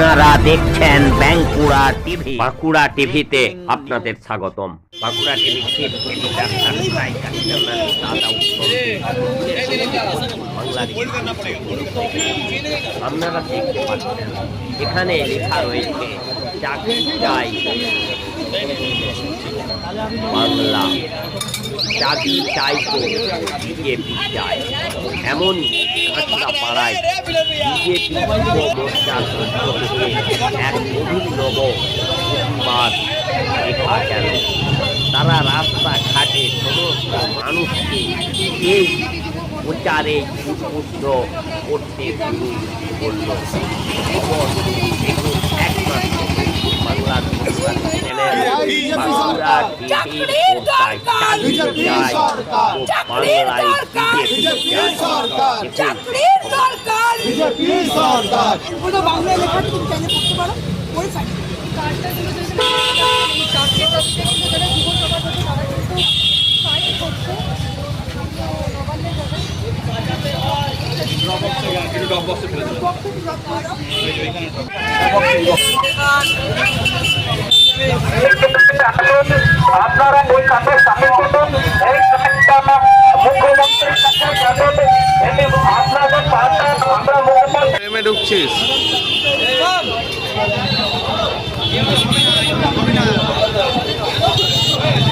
আপনারা দেখছেন বাঁকুড়া টিভি। বাঁকুড়া টিভিতে আপনাদের স্বাগতম। বাঁকুড়া টিভি আপনারা দেখতে পাচ্ছেন, এখানে লেখা রয়েছে চাকরি চাই। বাংলা চাকরি চাই তো, বিজেপি চাই। এমন কাঁচরা পাড়ায় বিজেপি এক অভিনব তারা রাস্তাঘাটে সমস্ত মানুষকে এই প্রচারে উদ্বুদ্ধ করতে শুরু করল। একমাত্র চাই ও বাংলায় বিজেপি চাই চাকরির দরকার বিজেপি সরকার পুরো বাংলা লেখা তুমি চাইলে পড়তে পারো পড়ে থাকি আপনারা ওই কাজে সামিল করুন এই কাজটা মুখ্যমন্ত্রীর কাছে যাবেন আপনাদের আমরা মুখ্যমন্ত্রী ঢুকছিস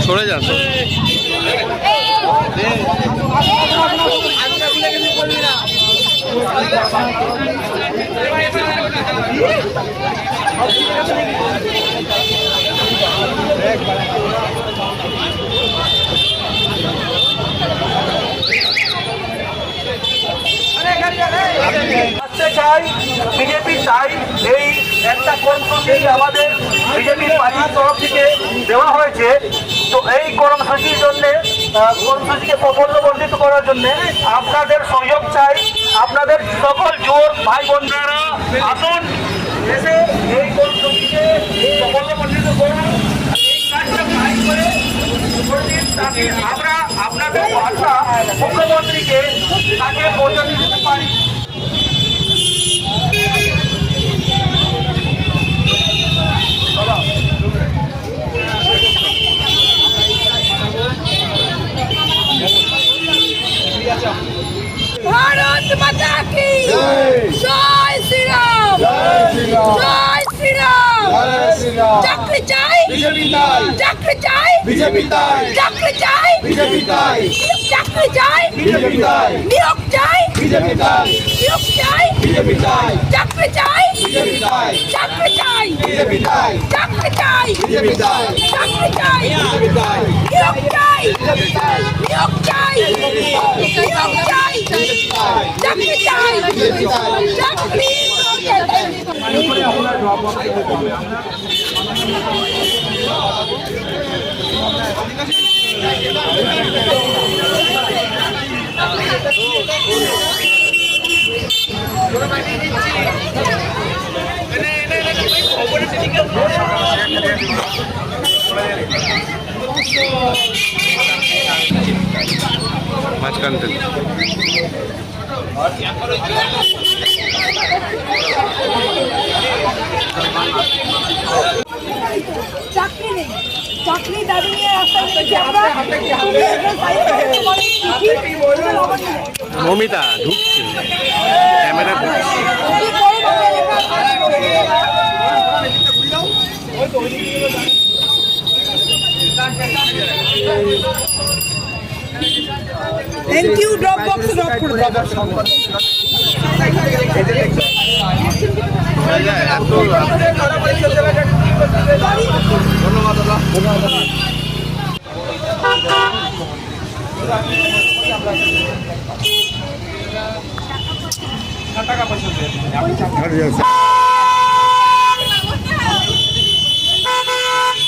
সরে যা সরে। আসতে চাই বিজেপি চাই এই একটা কর্মসূচি আমাদের বিজেপি পার্টির তরফ থেকে দেওয়া হয়েছে তো এই কর্মসূচির জন্য কর্মসূচিকে প্রফুল্লবর্ধিত করার জন্য আপনাদের সহযোগ চাই আপনাদের সকল জোর ভাই বোনেরা আসুন। এসে এই কর্মসূচিকে প্রফুল্লবর্ধিত করুন আমরা আপনাদের ভাষা মুখ্যমন্ত্রীকে তাকে পৌঁছে দিতে পারি। ভারত মাতা কি জয়। শ্রীরাম জয় শ্রীরাম চাকরি চাই চাকরি চাই চাকরি চাই চাকরি চাই নিয়োগ চাই নিয়োগ চাই চাকরি চাই চাকরি চাই চাকরি চাই চাকরি চাই নিয়োগ চাই নিয়োগ চাই নিয়োগ চাই চাকরি চাই চাকরি মাঝখান থেকে চাকরি নেই। চাকরি দাবি নিয়ে রাস্তায় নেমেছি আমরা থ্যাংক ইউ ড্রপ বক্সে ড্রপ করে দাও এত চাকরি দাবি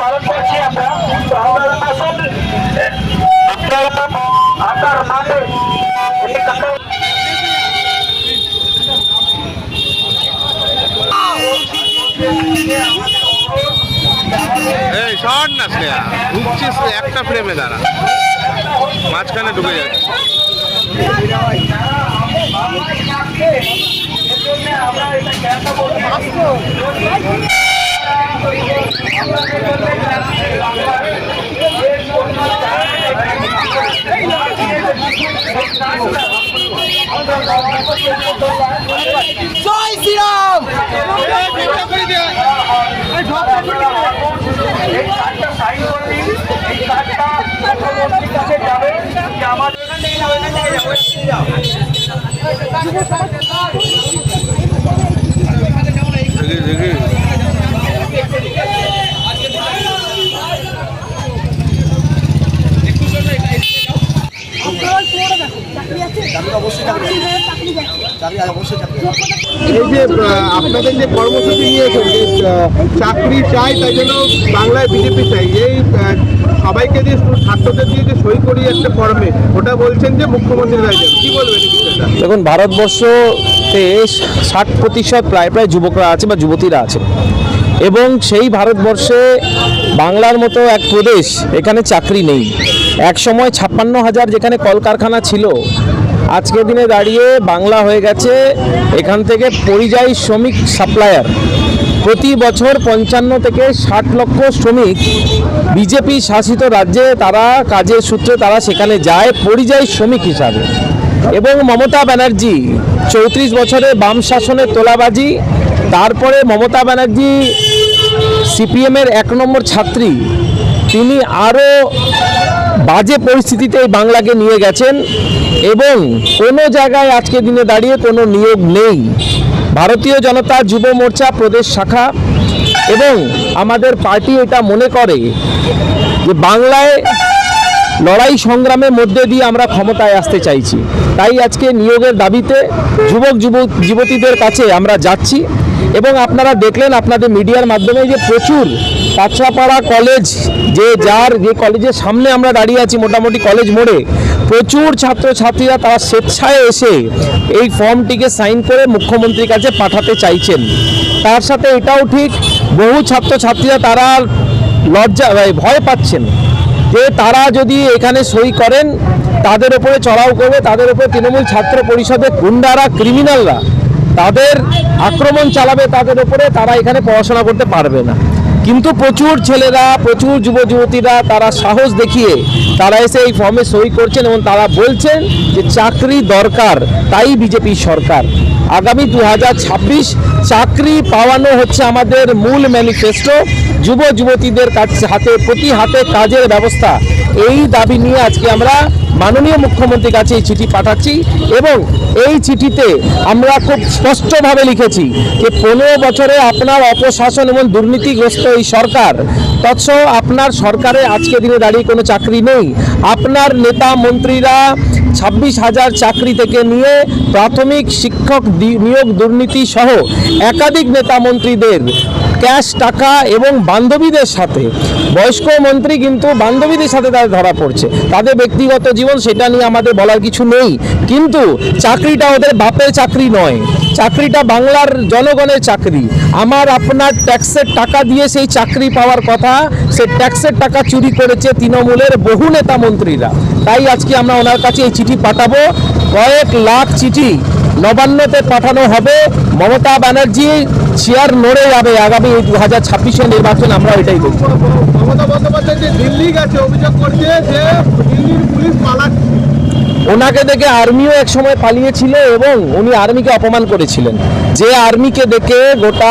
পালন করছি আমরা আসুন এই শর্ট না শ্রেয়া ঢুকছিস একটা ফ্রেমে দাঁড়া। মাঝখানে ঢুকে যাচ্ছে। জয় শ্রীরাম এই কার্ডটা সাইন করে দিন এই কার্ডটা মুখ্যমন্ত্রীর কাছে যাবে যে আমাদের দেখি দেখি এই যে আপনাদের যে কর্মসূচি নিয়েছেন যে চাকরি চাই, তাই জন্য বাংলায় বিজেপি চাই। এই সবাইকে শুধু ছাত্রদের দিয়ে যে সই করিয়ে একটা ফর্মে, ওটা বলছেন যে মুখ্যমন্ত্রী রাজ্য কি বলবেন দেখুন, ভারতবর্ষতে ষাট প্রতিশত প্রায় প্রায় যুবকরা আছে বা যুবতীরা আছে। এবং সেই ভারতবর্ষে বাংলার মতো এক প্রদেশ, এখানে চাকরি নেই। এক সময় ছাপ্পান্ন হাজার যেখানে কলকারখানা ছিল আজকের দিনে দাঁড়িয়ে বাংলা হয়ে গেছে এখান থেকে পরিযায়ী শ্রমিক সাপ্লায়ার। প্রতি বছর পঞ্চান্ন থেকে ষাট লক্ষ শ্রমিক বিজেপি শাসিত রাজ্যে তারা কাজের সূত্রে তারা সেখানে যায় পরিযায়ী শ্রমিক হিসাবে। এবং মমতা ব্যানার্জি চৌত্রিশ বছরে বাম শাসনের তোলাবাজি, তারপরে মমতা ব্যানার্জি সিপিএমের এক নম্বর ছাত্রী, তিনি আরও বাজে পরিস্থিতিতে এই বাংলাকে নিয়ে গেছেন। এবং কোনো জায়গায় আজকে দিনে দাঁড়িয়ে কোনো নিয়োগ নেই। ভারতীয় জনতা যুব মোর্চা প্রদেশ শাখা এবং আমাদের পার্টি এটা মনে করে যে বাংলায় লড়াই সংগ্রামের মধ্যে দিয়ে আমরা ক্ষমতায় আসতে চাইছি। তাই আজকে নিয়োগের দাবিতে যুবক যুবক যুবতীদের কাছে আমরা যাচ্ছি এবং আপনারা দেখলেন আপনাদের মিডিয়ার মাধ্যমে যে প্রচুর কাছড়াপাড়া কলেজ যে যার যে কলেজের সামনে আমরা দাঁড়িয়ে আছি মোটামুটি কলেজ মোড়ে প্রচুর ছাত্রছাত্রীরা তারা স্বেচ্ছায় এসে এই ফর্মটিকে সাইন করে মুখ্যমন্ত্রীর কাছে পাঠাতে চাইছেন। তার সাথে এটাও ঠিক, বহু ছাত্রছাত্রীরা তারা লজ্জা ভয় পাচ্ছেন যে তারা যদি এখানে সই করেন, তাদের উপরে চড়াও করবে, তাদের উপরে তৃণমূল ছাত্র পরিষদের গুন্ডারা ক্রিমিনালরা তাদের আক্রমণ চালাবে, তাদের ওপরে তারা এখানে পড়াশোনা করতে পারবে না। কিন্তু প্রচুর ছেলেরা, প্রচুর যুব যুবতীরা তারা সাহস দেখিয়ে তারা এসে এই ফর্মে সই করছেন এবং তারা বলছেন যে চাকরি দরকার, তাই বিজেপি সরকার। আগামী দু হাজার ছাব্বিশ চাকরি পাওয়ানো হচ্ছে আমাদের মূল ম্যানিফেস্টো। যুব যুবতীদের কাছে হাতে, প্রতি হাতে কাজের ব্যবস্থা। এই দাবি নিয়ে আজকে আমরা মাননীয় মুখ্যমন্ত্রীর কাছে এই চিঠি পাঠাচ্ছি এবং এই চিঠিতে আমরা খুব স্পষ্টভাবে লিখেছি যে, পনেরো বছরে আপনার অপশাসন এবং দুর্নীতিগ্রস্ত এই সরকার তৎসহ আপনার সরকারে আজকে দিনে দাঁড়িয়ে কোনো চাকরি নেই। আপনার নেতা মন্ত্রীরা ছাব্বিশ হাজার চাকরি থেকে নিয়ে প্রাথমিক শিক্ষক নিয়োগ দুর্নীতি সহ একাধিক নেতা মন্ত্রীদের ক্যাশ, টাকা এবং বান্ধবীদের সাথে। বয়স্ক মন্ত্রী কিন্তু বান্ধবীদের সাথে তাদের ধরা পড়ছে। তাদের ব্যক্তিগত জীবন সেটা নিয়ে আমাদের বলার কিছু নেই। কিন্তু চাকরিটা ওদের বাপের চাকরি নয়। চাকরিটা বাংলার জনগণের চাকরি। আমার, আপনার ট্যাক্সের টাকা দিয়ে সেই চাকরি পাওয়ার কথা, সে ট্যাক্সের টাকা চুরি করেছে তৃণমূলের বহু নেতা মন্ত্রীরা। তাই আজকে আমরা ওনার কাছে এই চিঠি পাঠাবো। কয়েক লাখ চিঠি। নবান্নতে পাঠানো হবে। মমতা ব্যানার্জি চেয়ার নড়ে যাবে আগামী দু হাজার ছাব্বিশের নির্বাচন আমরা এটাই দেখব মমতা বন্দ্যোপাধ্যায় যে দিল্লি গেছে অভিযোগ করছে যে দিল্লির পুলিশ পালাচ্ছে। ওনাকে দেখে আর্মিও এক সময় পালিয়েছিল এবং উনি আর্মিকে অপমান করেছিলেন। যে আর্মিকে দেখে গোটা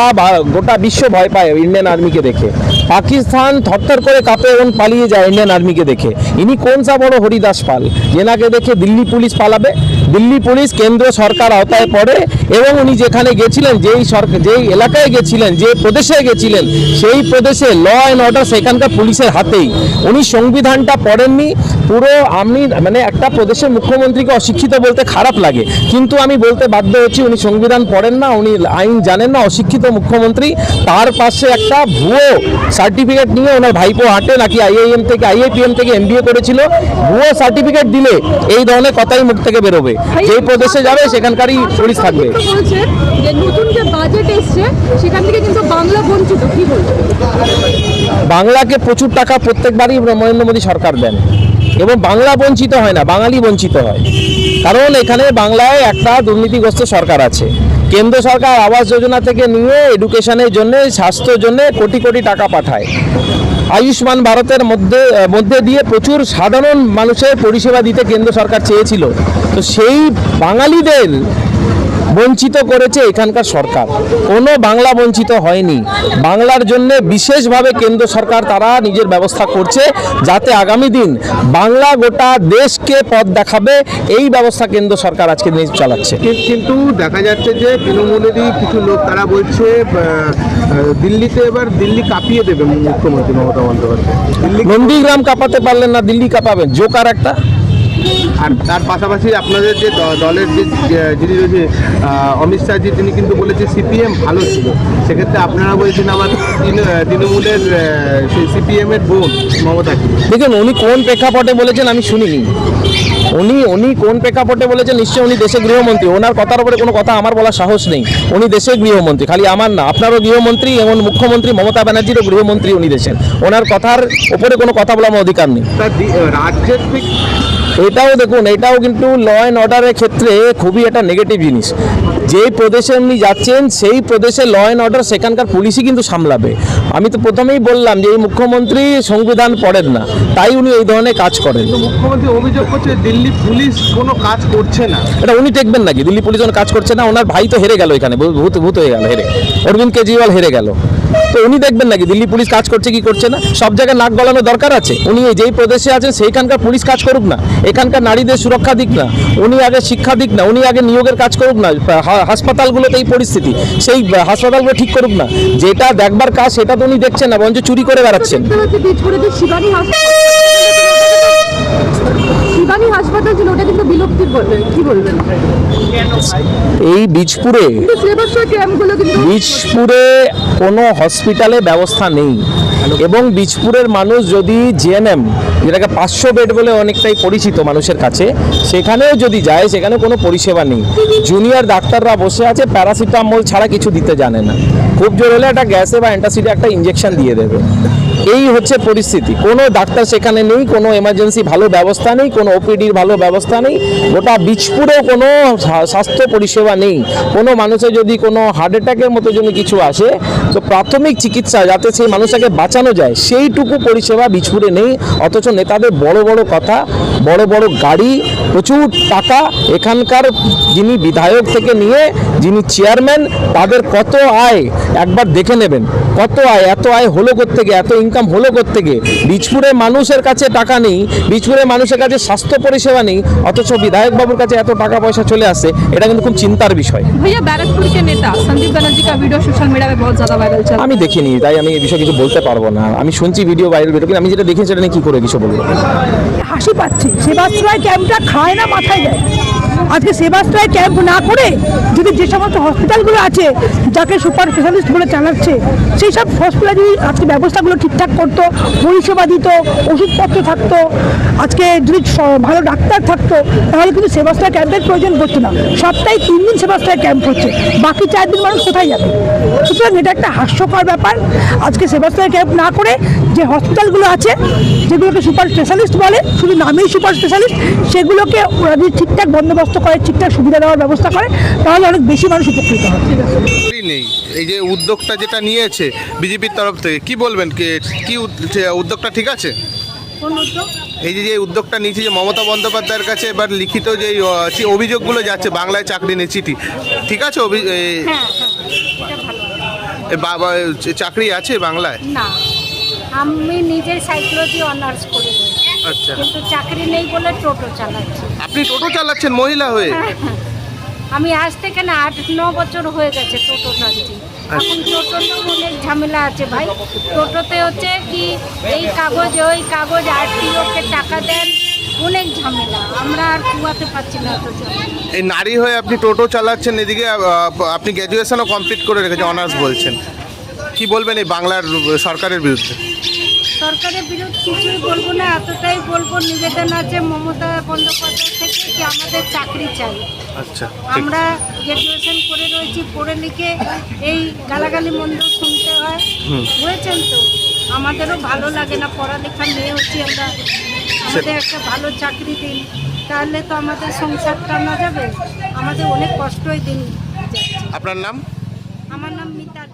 গোটা বিশ্ব ভয় পায় ইন্ডিয়ান আর্মিকে দেখে। পাকিস্তান থরথর করে কাঁপে এবং পালিয়ে যায় ইন্ডিয়ান আর্মিকে দেখে। ইনি কোন সা বড় হরিদাস পাল? যেনাকে দেখে দিল্লি পুলিশ পালাবে? দিল্লি পুলিশ কেন্দ্র সরকার আওতায় পড়ে এবং উনি যেখানে গেছিলেন, যেই সরকার যেই এলাকায় গেছিলেন, যে প্রদেশে গেছিলেন, সেই প্রদেশে ল অ্যান্ড অর্ডার সেখানকার পুলিশের হাতেই। উনি সংবিধানটা পড়েননি, পুরো আমি মানে একটা প্রদেশের মুখ্যমন্ত্রীকে অশিক্ষিত বলতে খারাপ লাগে। কিন্তু আমি বলতে বাধ্য হচ্ছি, উনি সংবিধান পড়েন না, উনি আইন জানেন না, অশিক্ষিত মুখ্যমন্ত্রী, তার পাশে একটা ভুয়ো সার্টিফিকেট নিয়ে ওনার ভাইপো হাঁটে নাকি আইআইএম থেকে আইআইপিএম থেকে এমবিএ করেছিল। ভুয়ো সার্টিফিকেট দিলে এই ধরনের কথাই মুখ থেকে বেরোবে। যেই প্রদেশে যাবে সেখানকারই পুলিশ থাকবে। যে নতুন যে বাজেট এসছে সেখান থেকে কিন্তু বাংলা বঞ্চিত কি বলছেন বাংলাকে প্রচুর টাকা প্রত্যেকবারই নরেন্দ্র মোদী সরকার দেন। এবং বাংলা বঞ্চিত হয় না বাঙালি বঞ্চিত হয়। কারণ এখানে বাংলায় একটা দুর্নীতিগ্রস্ত সরকার আছে। কেন্দ্র সরকার আবাস যোজনা থেকে নিয়ে এডুকেশনের জন্য স্বাস্থ্যের জন্য কোটি কোটি টাকা পাঠায়। আয়ুষ্মান ভারতের মধ্যে মধ্যে দিয়ে প্রচুর সাধারণ মানুষের পরিষেবা দিতে কেন্দ্র সরকার চেয়েছিল। তো সেই বাঙালিদের বঞ্চিত করেছে এখানকার সরকার। কোনো বাংলা বঞ্চিত হয়নি। বাংলার জন্য বিশেষভাবে কেন্দ্র সরকার তারা নিজের ব্যবস্থা করছে যাতে আগামী দিন বাংলা গোটা দেশকে পথ দেখাবে। এই ব্যবস্থা কেন্দ্র সরকার আজকে নিয়ে চালাচ্ছে। কিন্তু দেখা যাচ্ছে যে তৃণমূলেরই কিছু লোক তারা বলছে দিল্লিতে এবার দিল্লি কাঁপিয়ে দেবে মুখ্যমন্ত্রী মমতা বন্দ্যোপাধ্যায়। দিল্লি নন্দীগ্রাম কাঁপাতে পারলেন না দিল্লি কাঁপাবেন। জোকার একটা। আর তার পাশাপাশি আপনাদের যে দলের যে যিনি রয়েছে অমিত শাহজি তিনি কিন্তু বলেছে সিপিএম ভালো ছিল। সেক্ষেত্রে আপনারা বলছেন আমার তৃণ- তৃণমূলের সেই সিপিএম এর বোন মমতা দেখুন উনি কোন প্রেক্ষাপটে বলেছেন আমি শুনিনি। উনি উনি কোন প্রেক্ষাপটে বলেছেন নিশ্চয়ই উনি দেশের গৃহমন্ত্রী। ওনার কথার উপরে কোনো কথা আমার বলার সাহস নেই। উনি দেশের গৃহমন্ত্রী খালি আমার না আপনারও গৃহমন্ত্রী এবং মুখ্যমন্ত্রী মমতা ব্যানার্জিরও গৃহমন্ত্রী উনি দেশের। ওনার কথার উপরে কোনো কথা বলার আমার অধিকার নেই। রাজ্যের এটাও দেখুন, এটাও কিন্তু ল অ্যান্ড অর্ডারের ক্ষেত্রে খুবই একটা নেগেটিভ জিনিস। যেই প্রদেশে আপনি যাচ্ছেন, সেই প্রদেশে ল অ্যান্ড অর্ডার সেখানকার পুলিশই কিন্তু সামলাবে। আমি তো প্রথমেই বললাম যে এই মুখ্যমন্ত্রী সংবিধান পড়েন না তাই উনি এই ধরনের কাজ করেন। মুখ্যমন্ত্রী অভিযোগ করছে দিল্লি পুলিশ কোনো কাজ করছে না। এটা উনি দেখবেন নাকি? দিল্লি পুলিশ যখন কাজ করছে না ওনার ভাই তো হেরে গেল এখানে ভূত ভূত হয়ে গেল হেরে। অরবিন্দ কেজরিওয়াল হেরে গেল। তো উনি দেখবেন নাকি দিল্লি পুলিশ কাজ করছে কি করছে না? সব জায়গায় নাক গলানোর দরকার আছে। উনি এই যেই প্রদেশে আছেন সেইখানকার পুলিশ কাজ করুক না। এখানকার নারীদের সুরক্ষা দিক না। উনি আগে শিক্ষা দিক না। উনি আগে নিয়োগের কাজ করুক না। হাসপাতালগুলোতে এই পরিস্থিতি সেই হাসপাতালগুলো ঠিক করুক না। যেটা দেখবার কাজ সেটা তো উনি দেখছেন না, বরঞ্চ চুরি করে বেড়াচ্ছেন। এই কোনো হসপিটালে ব্যবস্থা নেই। এবং বীজপুরের মানুষ যদি যেটাকে পাঁচশো বেড বলে অনেকটাই পরিচিত মানুষের কাছে, সেখানেও যদি যায়, সেখানে কোনো পরিষেবা নেই। জুনিয়র ডাক্তাররা বসে আছে, প্যারাসিটামল ছাড়া কিছু দিতে জানে না। খুব জোর হলে একটা গ্যাসে বা অ্যান্টাসিডে একটা ইঞ্জেকশন দিয়ে দেবে। এই হচ্ছে পরিস্থিতি। কোনো ডাক্তার সেখানে নেই, কোনো এমার্জেন্সি ভালো ব্যবস্থা নেই, কোনো ওপিডির ভালো ব্যবস্থা নেই, গোটা বীজপুরেও কোনো স্বাস্থ্য পরিষেবা নেই। কোনো মানুষের যদি কোনো হার্ট অ্যাটাকের মতো যদি কিছু আসে, তো প্রাথমিক চিকিৎসা যাতে সেই মানুষটাকে বাঁচানো যায়, সেইটুকু পরিষেবা বীজপুরে নেই। অথচ নেতাদের বড় বড় কথা, বড় বড় গাড়ি, প্রচুর টাকা এখানকার যিনি বিধায়ক থেকে নিয়ে, যিনি চেয়ারম্যান তাদের কত আয়? একবার দেখে নেবেন। কত আয়? এত আয় হলো থেকে এত ইনকাম হলো থেকে বীজপুরের মানুষের কাছে টাকা নেই বীজপুরের মানুষের কাছে স্বাস্থ্য পরিষেবা নেই অথচ বিধায়ক বাবুর কাছে এত টাকা পয়সা চলে আসে এটা কিন্তু খুব চিন্তার বিষয় भैया बैरकपुर के नेता संदीप बनर्जी का वीडियो सोशल मीडिया में बहुत ज्यादा वायरल चल रहा है আমি দেখিনি তাই আমি এই বিষয়ে কিছু বলতে পারবো না আমি শুনছি ভিডিও ভাইরাল ভিডিও কিন্তু আমি যেটা দেখি সেটা নিয়ে কি করে কিছু বলবো হাসি পাচ্ছে সেবাশ্রয় ক্যাম্পটা খায় না মাথায় দেয় আজকে সেবাশ্রয় ক্যাম্প না করে যদি যে সমস্ত হসপিটালগুলো আছে, যাকে সুপার স্পেশালিস্ট বলে চালাচ্ছে, সেই সব হসপিটাল যদি আজকে ব্যবস্থাগুলো ঠিকঠাক করতো, পরিষেবা দিত, ওষুধপত্র থাকতো, আজকে যদি ভালো ডাক্তার থাকতো, তাহলে কিন্তু সেবাশ্রয় ক্যাম্পের প্রয়োজন পড়তো না। সপ্তাহে তিন দিন সেবাশ্রয় ক্যাম্প হচ্ছে, বাকি চার দিন মানুষ কোথায় যাবে? সুতরাং এটা একটা হাস্যকর ব্যাপার। আজকে সেবাশ্রয় ক্যাম্প না করে যে হসপিটালগুলো আছে, যেগুলোকে সুপার স্পেশালিস্ট বলে, শুধু নামেই সুপার স্পেশালিস্ট সেগুলোকে ওরা যদি ঠিকঠাক বন্দোবস্ত করে ঠিকঠাক সুবিধা দেওয়ার ব্যবস্থা করে তাহলে অনেক বেশি মানুষ উপকৃত হবে। নেই। এই যে উদ্যোগটা যেটা নিয়েছে বিজেপির তরফ থেকে কি বলবেন কি- কি উদ- উদ্যোগটা ঠিক আছে? এই যে যে উদ্যোগটা নিয়েছে যে মমতা বন্দ্যোপাধ্যায়ের কাছে এবার লিখিত যে অভিযোগগুলো যাচ্ছে বাংলায় চাকরি নেই চিঠি। ঠিক আছে অভি- এ- এ বাবা চাকরি আছে বাংলায়? না আমি নিজের সাইকোলজি অনার্স করেছি আচ্ছা। কিন্তু চাকরি নেই বলে টোটো চালাচ্ছি। আপনি টোটো চালাচ্ছেন মহিলা হয়ে? আমি আজ থেকে না আট ন বছর হয়ে গেছে টোটো চালাচ্ছি। এখন টোটোতেও অনেক ঝামেলা আছে ভাই। টোটোতে হচ্ছে কি এই কাগজ ওই কাগজ আরটিওকে টাকা দেন অনেক ঝামেলা। আমরা আর কুয়াতে পারছি না অত এই নারী হয়ে আপনি টোটো চালাচ্ছেন এদিকে আপনি গ্র্যাজুয়েশনও কমপ্লিট করে রেখেছেন অনার্স বলছেন। কি বলবেন এই বাংলার সরকারের বিরুদ্ধে? সরকারের বিরুদ্ধে কিছুই বলব না এতটাই বলব নিবেদন আছে মমতা বন্দ্যোপাধ্যায় থেকে যে আমাদের চাকরি চাই। আচ্ছা আমরা গ্র্যাজুয়েশন করে রয়েছি পড়ে লিখে এই গালাগালি মন্দ শুনতে হয়। বুঝেছেন তো? আমাদেরও ভালো লাগে না পড়ালেখা মেয়ে হচ্ছি আমরা। আমাদের একটা ভালো চাকরি দিন তাহলে তো আমাদের সংসার টানা যাবে। আমাদের অনেক কষ্টই দিন আপনার নাম? আমার নাম মিতালি।